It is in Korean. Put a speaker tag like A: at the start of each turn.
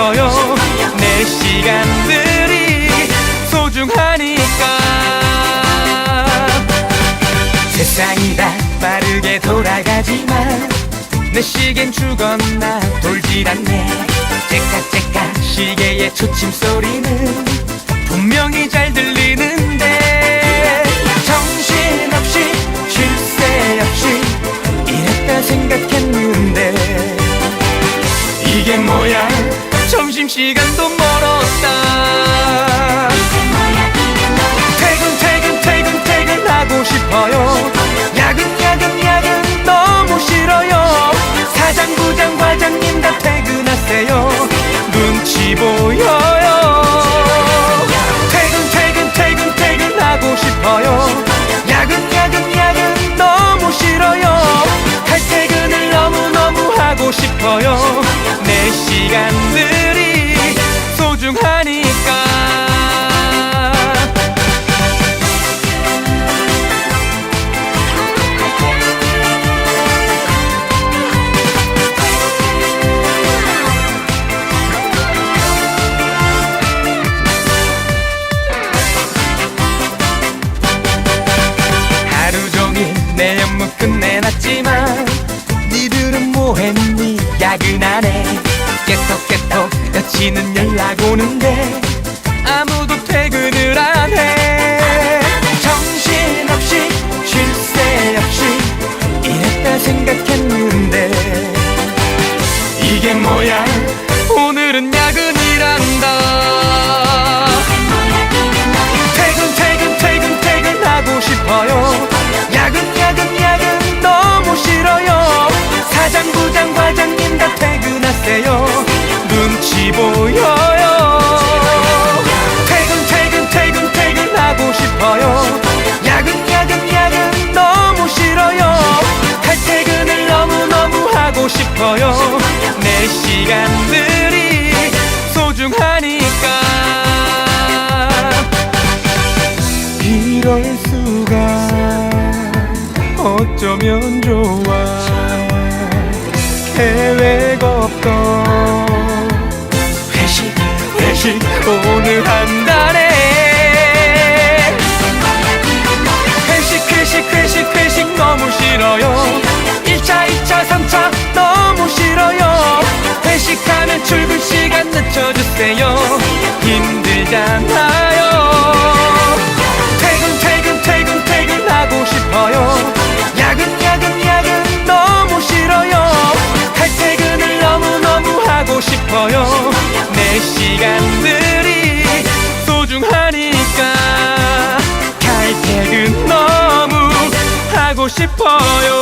A: 싶어요. 내 시간들이 소중하니까. 세상이 다 빠르게 돌아가지만 내 시계는 죽었나 돌질 않네. 째깍째깍 시계의 초침 소리는 분명히 잘 들리는데 정신없이 쉴 새 없이 이랬다 생각했는데 이게 뭐야 점심시간도 멀었다. 퇴근 퇴근 퇴근 퇴근하고 싶어요. 야근 야근 야근 너무 싫어요. 사장 부장 과장님 다 퇴근하세요. 눈치 보여요. 퇴근 퇴근 퇴근 퇴근하고 싶어요. 야근 야근 야근 너무 싫어요. 칼퇴근을 너무너무 하고 싶어요 야근하네 깨톡 깨톡 여친은 연락 오는데 아무도 퇴근을 안해. 정신없이 쉴 새 없이 이랬다 생각했는데 이게 뭐야? 오늘은 야근 내 시간들이 소중하니까. 이럴 수가 어쩌면 좋아. 계획 없던 회식 회식. 오늘 한 어때요? 힘들잖아요. 퇴근, 퇴근, 퇴근, 퇴근하고 싶어요. 야근, 야근, 야근 너무 싫어요. 칼퇴근을 너무너무 하고 싶어요. 내 시간들이 소중하니까. 탈퇴근 너무 하고 싶어요.